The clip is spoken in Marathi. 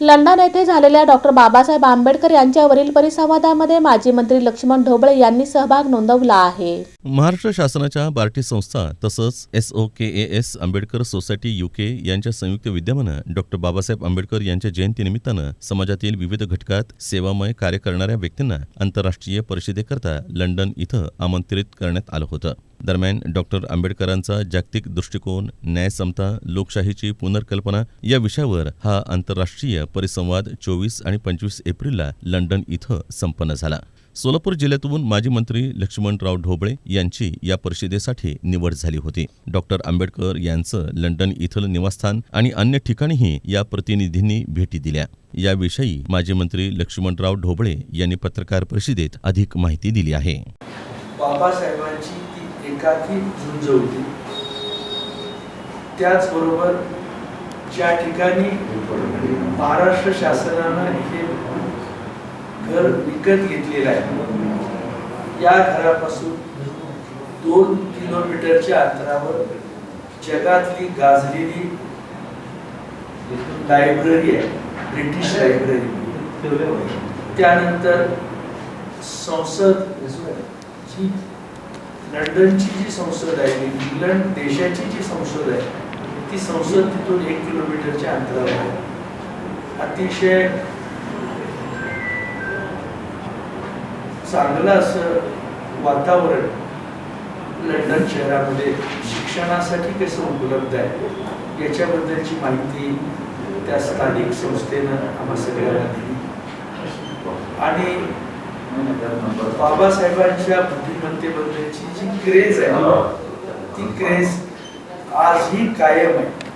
लंडन येथे झालेल्या डॉक्टर बाबासाहेब आंबेडकर यांच्यावरील परिसंवादामध्ये माजी मंत्री लक्ष्मण ढोबळे यांनी सहभाग नोंदवला आहे. महाराष्ट्र शासनाच्या बार्टी संस्था तसंच S O K A S Ambedkar society UK यांच्या संयुक्त विद्यमानं डॉक्टर बाबासाहेब आंबेडकर यांच्या जयंतीनिमित्तानं समाजातील विविध घटकात सेवामय कार्य करणाऱ्या व्यक्तींना आंतरराष्ट्रीय परिषदेकरता लंडन इथं आमंत्रित करण्यात आलं होतं. दरम्यान डॉक्टर आंबेडकरांचा जागतिक दृष्टिकोन न्यायसमता लोकशाहीची पुनर्कल्पना या विषयावर हा आंतरराष्ट्रीय परिसंवाद चोवीस आणि पंचवीस एप्रिलला लंडन इथं संपन्न झाला. सोलापूर जिल्ह्यातून माजी मंत्री लक्ष्मणराव ढोबळे यांची या परिषदेसाठी निवड झाली होती. डॉक्टर आंबेडकर यांचं लंडन इथलं निवासस्थान आणि अन्य ठिकाणीही या प्रतिनिधींनी भेटी दिल्या. याविषयी माजी मंत्री लक्ष्मणराव ढोबळे यांनी पत्रकार परिषदेत अधिक माहिती दिली आहे. बाबासाहेबांची ती झुंज होती. त्याचबरोबर ज्या ठिकाणी महाराष्ट्र शासनानं हे घर विकत घेतलेलं आहे. या घरापासून दोन किलोमीटरच्या अंतरावर जगातली गाजलेली लायब्ररी आहे ब्रिटिश लायब्ररी त्यानंतर संसद जी लंडनची जी संसद आहे इंग्लंड देशाची जी संसद आहे ती संसद तिथून एक किलोमीटरच्या अंतरावर आहे. अतिशय चांगलं असं वातावरण लंडन शहरामध्ये शिक्षणासाठी कसं उपलब्ध आहे याच्याबद्दलची माहिती त्या स्थानिक संस्थेनं आम्हा सगळ्यांना दिली. आणि बाबासाहेबांच्या बुद्धिमत्तेबद्दलची जी क्रेज आहे ती क्रेज आजही कायम आहे.